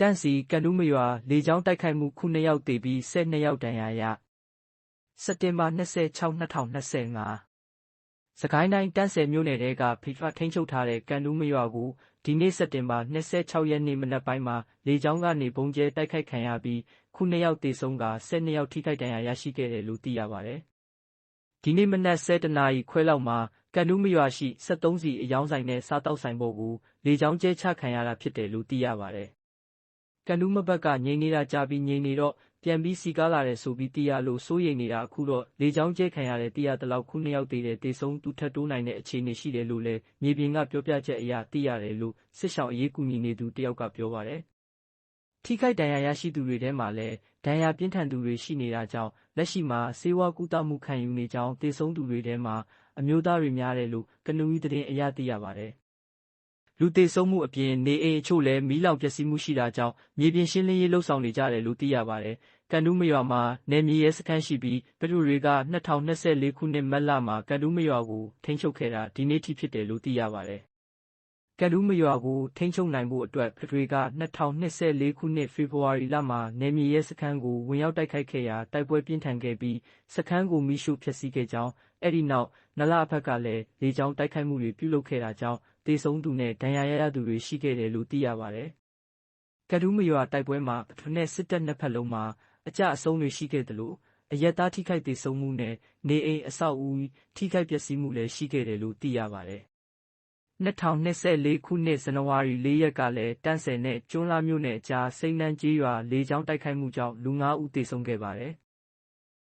တန့်စီကန်တူးမရွာလေကြောင်းတိုက်ခိုက်မှုခုနှစ်ယောက်သေပြီး12ယောက်ဒဏ်ရာရစက်တင်ဘာ26 2025စကိုင်းတိုင်းတန့်ဆယ်မြို့နယ်တဲကဖိဖထိန်းချုပ်ထားတဲ့ကန်တူးမရွာကိုဒီနေ့စက်တင်ဘာ26ရက်နေ့မနက်ပိုင်းမှာလေကြောင်းကနေဘုံကျဲတိုက်ခိုက်ခံရပြီးခုနှစ်ယောက်သေဆုံးက12ယောက်ထိခိုက်ဒဏ်ရာရရှိခဲ့တယ်လို့သိရပါတယ်။ဒီနေ့မနက်7:00နာရီခွဲလောက်မှာကန်တူးမရွာရှိ73စီအယောင်းဆိုင်နဲ့စားတောက်ဆိုင်ပေါ်ကိုလေကြောင်းကျဲချခံရတာဖြစ်တယ်လို့သိရပါတယ်။ ကန်တူးမဘက်ကငြိမ်နေတာကြာပြီးငြိမ်နေတော့ ပြန်ပြီးစီကားလာတယ်ဆိုပြီးသိရလို့ စိုးရိမ်နေတာအခုတော့ လေကြောင်းကျဲခံရတဲ့သိရသလောက် ခုနှစ်ယောက်သေးတယ်တေဆုံးသူထပ်တိုးနိုင်တဲ့အခြေအနေရှိတယ်လို့လည်း မြေပြင်ကပြောပြချက်အရ သိရတယ်လို့ စစ်ဆောင်အရေးကူညီနေသူတယောက်က ပြောပါတယ်။ထိခိုက်ဒဏ်ရာရရှိသူတွေထဲမှာလည်း ဒဏ်ရာပြင်းထန်သူတွေရှိနေတာကြောင့် လက်ရှိမှာစေဝါကူတမှုခံယူနေကြောင်းတေဆုံးသူတွေထဲမှာ အမျိုးသားတွေများတယ်လို့ ကနူးီသတင်းအရသိရပါတယ်။ လူသေဆုံးမှုအပြင်နေအိမ်အချို့လည်းမီးလောင်ပျက်စီးမှုရှိတာကြောင့်မြေပြင်ရှင်းလင်းရေးလှုပ်ဆောင်နေကြတယ်လို့သိရပါတယ်။ကန်တူးမရွာမှာနယ်မြေရဲစခန်းရှိပြီးပထူတွေက2024ခုနှစ်မတ်လမှာကန်တူးမရွာကိုထိန်းချုပ်ခဲ့တာဒီနေ့ထိဖြစ်တယ်လို့သိရပါတယ်။ ကန်တူးမရွာကိုထိန်းချုပ်နိုင်ဖို့အတွက်ပထူတွေက2024ခုနှစ်ဖေဖော်ဝါရီလမှာနယ်မြေရဲစခန်းကိုဝင်ရောက်တိုက်ခိုက်ခဲ့ရာတိုက်ပွဲပြင်းထန်ခဲ့ပြီးစခန်းကိုမိရှို့ဖျက်ဆီးခဲ့ကြောင်းအဲဒီနောက်နလအဖက်ကလည်းလေကြောင်းတိုက်ခိုက်မှုတွေပြုလုပ်ခဲ့တာကြောင့်တေဆုံးသူနဲ့ဒဏ်ရာရရသူတွေရှိခဲ့တယ်လို့သိရပါတယ်။ကဒူးမရွာတိုက်ပွဲမှာပထမနဲ့စစ်တပ်နှစ်ဖက်လုံးမှာအကြအဆုံးတွေရှိခဲ့တယ်လို့အရက်သားထိခိုက်ဒေဆုံးမှုနဲ့နေအိမ်အဆောက်အဦထိခိုက်ပျက်စီးမှုလည်းရှိခဲ့တယ်လို့သိရပါတယ်။ 2024 ခုနှစ် ဇန်နဝါရီ4ရက်ကလည်း တန့်ဆယ်နဲ့ ကျွန်းလာမြို့နယ်အကြား စိမ့်နှန်းကျေးရွာ လေကြောင်းတိုက်ခိုက်မှုကြောင့် လူ9ဦး သေဆုံးခဲ့ပါတယ်။